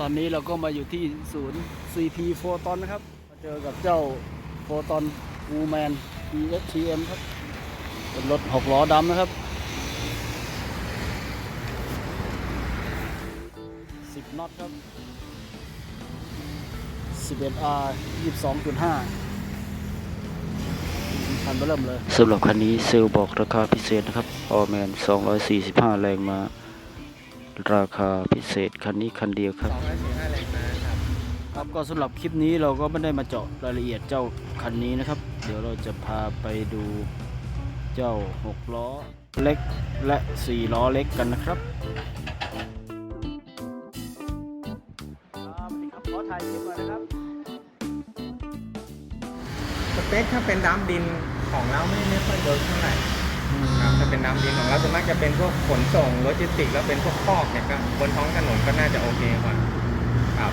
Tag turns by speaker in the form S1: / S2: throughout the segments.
S1: ตอนนี้เราก็มาอยู่ที่ศูนย์ CT โฟตอนนะครับ มาเจอกับเจ้าโฟตอนวูแมน ESTM ครับ เป็นรถหกล้อดำนะครับ 10น็อตครับ 11R 22.5คันเบอร์เริ่มเลย
S2: สำหรับคันนี้เซลล์บอกราคาพิเศษนะครับ ออแมน 245 แรงมา ราคาพิเศษคันนี้คันเดียวครับ
S3: 245แรงม้าครับ
S1: ครับก็สำหรับคลิปนี้เราก็ไม่ได้มาเจาะรายละเอียดเจ้าคันนี้นะครับ เดี๋ยวเราจะพาไปดูเจ้า 6 ล้อเล็กและ 4 ล้อเล็กกันนะครับครับสวัสดีครับขอถ่ายคลิปหน่อยนะครับ
S3: สเปคถ้าเป็นดัมดินของเราไม่ไม่ค่อยเวิร์กเท่าไหร่ ครับถ้าเป็นน้ำดินของเราส่วนมากจะเป็นพวกขนส่งโลจิสติกแล้วเป็นพวกคอกเนี่ยก็บนท้องถนนก็น่าจะโอเคกว่าครับ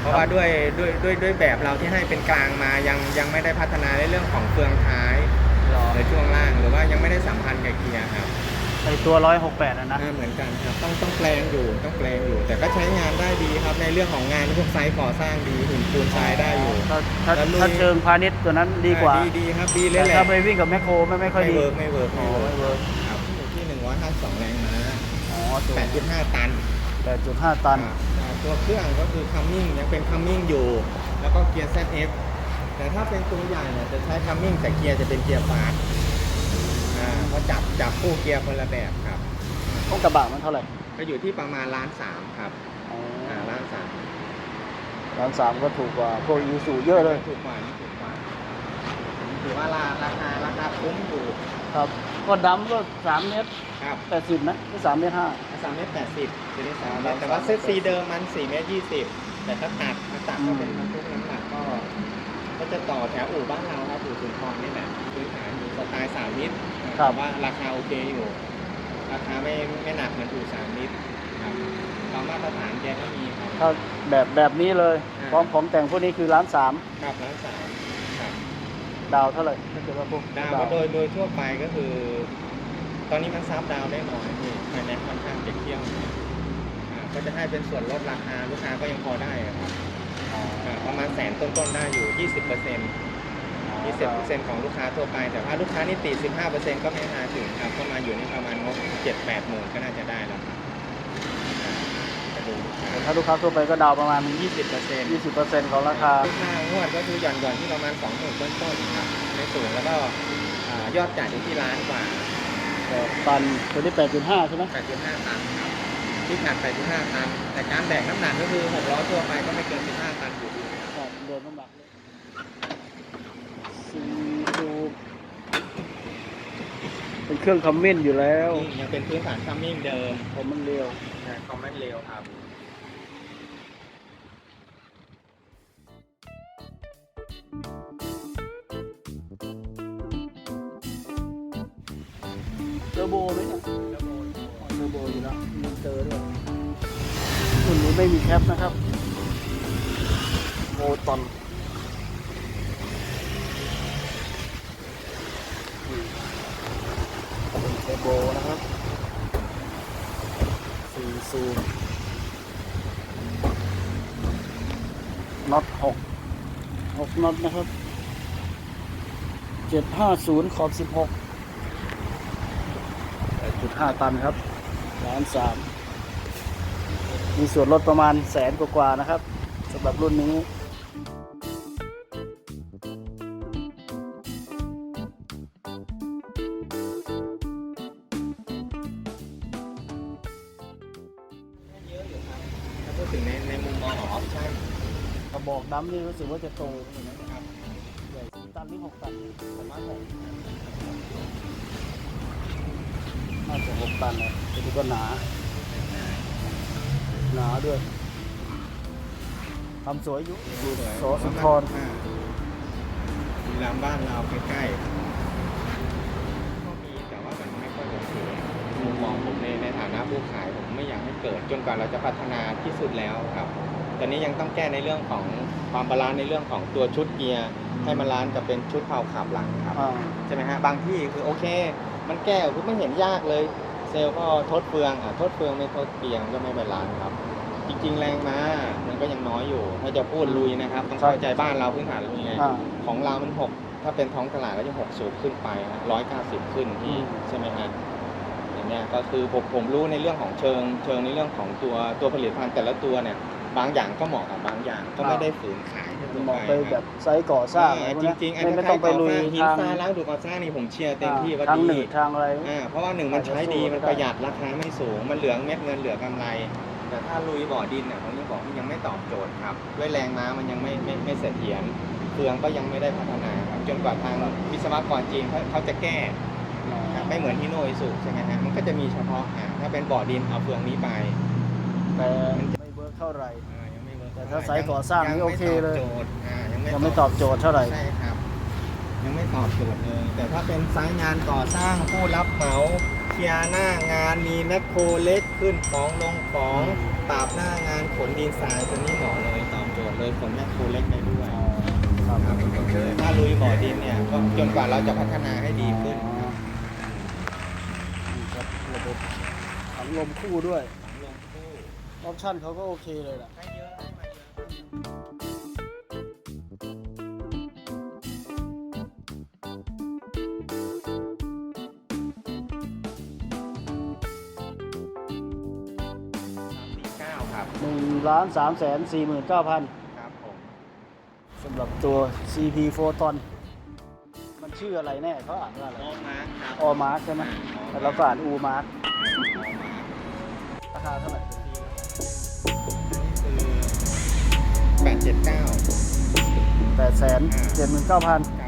S3: เพราะว่าด้วยด้วยด้วยด้วยแบบเราที่ให้เป็นกลางมายังยังไม่ได้พัฒนาในเรื่องของเฟืองท้ายหรือช่วงล่างหรือว่ายังไม่ได้สัมพันธ์กับเกียร์ครับ
S1: ตัว 168อะนะ
S3: อ่าเหมือนกันครับต้องต้องแปลงอยู่ต้องแปลงอยู่ แต่ก็ใช้งานได้ดีครับในเรื่องของงานพวกไซต์ก่อสร้างดีหุ่นปูนทรายได้อยู่
S1: ถ้าถ้า
S3: แล้วลุย
S1: ถ้าเชิงพาณิชย์ตัวนั้นดีกว่า
S3: อ่ดีดีครับดีเลย
S1: แต่
S3: แหละ
S1: ถ้าไปวิ่งกับแมคโครไม่ไม่ค่อย
S3: ไม่
S1: ดี
S3: เวิร์กไม่เวิร์ก
S1: อ๋อ
S3: ไม่
S1: ไม่
S3: เวิร์ก
S1: เวิร์ก
S3: ครับอยู่ที่152แรงม้า
S1: อ๋อตัว
S3: 8.5 ตัน
S1: 8.5 ตัน
S3: ครับอ่าตัวเครื่องก็คือคัมมิ่งยังเป็นคัมมิ่งอยู่ แล้วก็เกียร์ ZF แต่ถ้าเป็นตัวใหญ่เนี่ยจะใช้คัมมิ่งแต่เกียร์จะเป็นเกียร์ฟาสต์ อ่าเพราะจับจับคู่เกียร์คนละแบบครับ
S1: ต้องกระบะมันเท่าไหร่
S3: ก็อยู่ที่ประมาณล้านสามครับ
S1: อ๋อ
S3: อ่าล้านสาม
S1: ร้านสามก็ถูกกว่าพวกยูสูเยอะเลย
S3: ถูกกว่านี่ถูกกว่าถือว่าราราคาราคาคุ้มอยู่
S1: ครับ ก็ดำก็สามเมตร
S3: ครับ
S1: แปดสิบนะไม่สามเมตรห้า
S3: สามเมตรแปดสิบจะได้สามเม
S1: อ่า
S3: ตรแต่ว่า
S1: สาม
S3: เซตซีเดิมมันสี่เมตรยี่สิบแต่ถ้าตัดถ้าตัดก็เป็นบรรทุกน้ำหนักก็ ก็จะต่อแถวอู่บ้านเราครับอู่สุนทรนี่แหละพื้นฐานอยู่สไตล์สามมิตรแต่ว่าราคาโอเคอยู่ ราคาไม่ไม่หนักเหมือนอู่สามมิตรครับตามมาตรฐานแกก็มีครับ
S1: ถ้าแบบแบบนี้เลย
S3: อ่า
S1: พร้อมของแต่งพวกนี้คือร้านสาม
S3: ครับร้านสามครับ
S1: ดาวเท่าไหร่ถ้าเกิดว่าพวก
S3: ดาวก็โดยโดยทั่วไปก็คือ ตอนนี้มันซับดาวได้น้อยพี่ไฟแนนซ์ค่อนข้างจะเที่ยวหน่อยอ่าก็จะให้เป็นส่วนลดราคาลูกค้าก็ยังพอได้อะครับอ่าประมาณ แสนต้นๆได้อยู่ 20% 20%ของลูกค้าทั่วไป แต่ถ้าลูกค้านี่ตี15%ก็ไม่น่าถึงครับก็มาอยู่นี่ประมาณงบ7-8หมื่นก็น่าจะได้แล้วครับอ่าจะดูลูกค้า
S1: ถ้าลูกค้าทั่วไปก็ดาวประมาณ
S3: 20%
S1: 20%ของราคา
S3: ลูกค้างวดก็คือหย่อนหย่อนๆที่ประมาณ20,000ต้นต้นๆครับในสูงแล้วก็อ่ายอดจ่ายอยู่ที่ล้านกว่า
S1: แต่ตันตัวนี้8.5ใช่ไหม
S3: 8.5ตันครับที่ขาด8.5ตันแต่การแบกน้ำหนักก็คือ6ล้อทั่วไปก็ไม่เกิน15ตันอยู่ดี ครับ
S1: ครับรวมน้ำหนักเลยซีทูเป็นเครื่องคอมเมนต์อยู่แล้ว
S3: นี่ยังเป็นพื้นฐานคัมมิ่งเดิม
S1: ผมมันเร็ว
S3: นะคอมเมนต์เร็วครับ
S1: เทอร์โบไหมเนี่ยเทอร์โบอยู่แล้วมีเตอร์ด้วยรุ่นนี้ไม่มีแคปนะครับ โอตอนเป็นเทโบนะครับสี่สูน็อตหกหกน็อตนะครับเจ็ดห้าศูนย์ขอบสิบหก8.5ตันครับล้านสามมีส่วนลดประมาณแสนกว่าๆนะครับสำหรับรุ่นนี้
S3: มองขอออปชั่น
S1: กระบอกดำนี่รู้สึกว่าจะโตนะครับใหญ่ตันหรือหกตัน
S3: ผมว่าผม
S1: น่าจะหกตันนะแต่ดูก็หนา หนาด้วยทำสวยอยู่ดูโสสุนทร
S3: อ่ามีรามบ้านเราใกล้ๆ ในในฐานะผู้ขายผมไม่อยากให้เกิด จนกว่าเราจะพัฒนาที่สุดแล้วครับ ตอนนี้ยังต้องแก้ในเรื่องของความบาลานซ์ในเรื่องของตัวชุดเกียร์ให้มันล้านกับเป็นชุดเผาขับหลังครับ
S1: อ่า
S3: ใช่ไหมฮะบางที่คือโอเค มันแก้คือไม่เห็นยากเลย เซลล์ก็ทดเฟืองอะทดเฟืองไม่ทดเกียร์มันก็ไม่บาลานซ์ครับ จริง ๆ แรงม้ามันก็ยังน้อยอยู่ ถ้าจะพูดลุยนะครับต้อง
S1: ใช่
S3: เข้าใจบ้านเราพื้นฐานลุยไง
S1: อ่า
S3: ของเรามันหกถ้าเป็นท้องตลาดก็จะหกสูบขึ้นไปร้อยเก้าสิบขึ้นที่
S1: อืม
S3: ใช่ไหมฮะอย่าง เนี้ยก็คือผมผมรู้ในเรื่องของเชิง เชิงในเรื่องของตัวตัวผลิตภัณฑ์แต่ละตัวเนี่ยบางอย่างก็เหมาะกับบางอย่างก็ไม่ได้ฝืนขายทั่ว
S1: เหมาะ
S3: ไป
S1: ไปแบบไซส์ก่อสร้างอะไรพวก
S3: จ
S1: เนี้ย
S3: ริงๆอัน
S1: ไม่
S3: นี้
S1: ไม่ต้องไปลุย
S3: หิน
S1: ทาง
S3: ทรายล้างดูก่อสร้างนี่ผมเชียร์เต็มที่ว่า
S1: ทางหนื
S3: ดี
S1: ดทางอะไร
S3: อ่าเพราะว่าหนึ่งมันใช้ดีมันประหยัดราคาไม่สูง มันเหลืองเม็ดเงินเหลือกำไร แต่ถ้าลุยบ่อดินเนี่ยผมยังบอกว่ายังไม่ตอบโจทย์ครับ ด้วยแรงม้ามันยังไม่ไม่ไม่เสถียรเฟืองก็ยังไม่ได้พัฒนาครับจนกว่าทางวิศวกรจีนเขาเขาจะแก้ครับ ไม่เหมือนที่โนอิสุใช่ไหมฮะมันก็จะมีเฉพาะอ่าถ้าเป็นบ่อดินเอาเฟืองนี้ไป
S1: แต่ไม่เวิร์กเท่าไหร่
S3: อ่ายังไม่เวิร์ก
S1: แต่ถ้าไซส์ก่อสร้างนี่
S3: ยั
S1: โอเคเลย
S3: ไม่ตอบโจทย์อ่ายังไม่
S1: ยังไม่ตอบโจทย์เท่าไหร่
S3: ใช่ครับ ยังไม่ตอบโจทย์เลยแต่ถ้าเป็นไซต์งานก่อสร้างผู้รับเหมาเคลียร์หน้างานมีแมคโครเล็กขึ้นของลงของปราบหน้างานขนดินทรายตัวนี้เหมาะเลยตอบโจทย์เลยขนแมคโครเล็กได้ด้วย
S1: ครับ
S3: ครับถ้าลุยบ่อดินเนี่ยก็จนกว่าเราจะพัฒนาให้ดีขึ้นครับ
S1: นี่ครับระบบ ถังลมคู่ด้วย
S3: ลงคู่
S1: ออปชั่นเขาก็โอเคเลยล่ะ
S3: ให้เยอะให้มาเยอะสี่เก้าครับ
S1: หนึ่งล้านสามแสนสี่หมื่นเก้าพัน
S3: ครับผม
S1: สำหรับตัว CP Photon มันชื่ออะไรแน่เขาอ่านว่าอะไร
S3: ม
S1: ออมาร์กใช่ไหมแต่เราก็อ่านอูมาร์ก
S3: โอมาร์ค
S1: ราคาเท่าไหร่
S3: คือแปดเจ็ดเก้า
S1: แปดแสนเจ็ดหมื่นเก้าพัน
S3: ครับ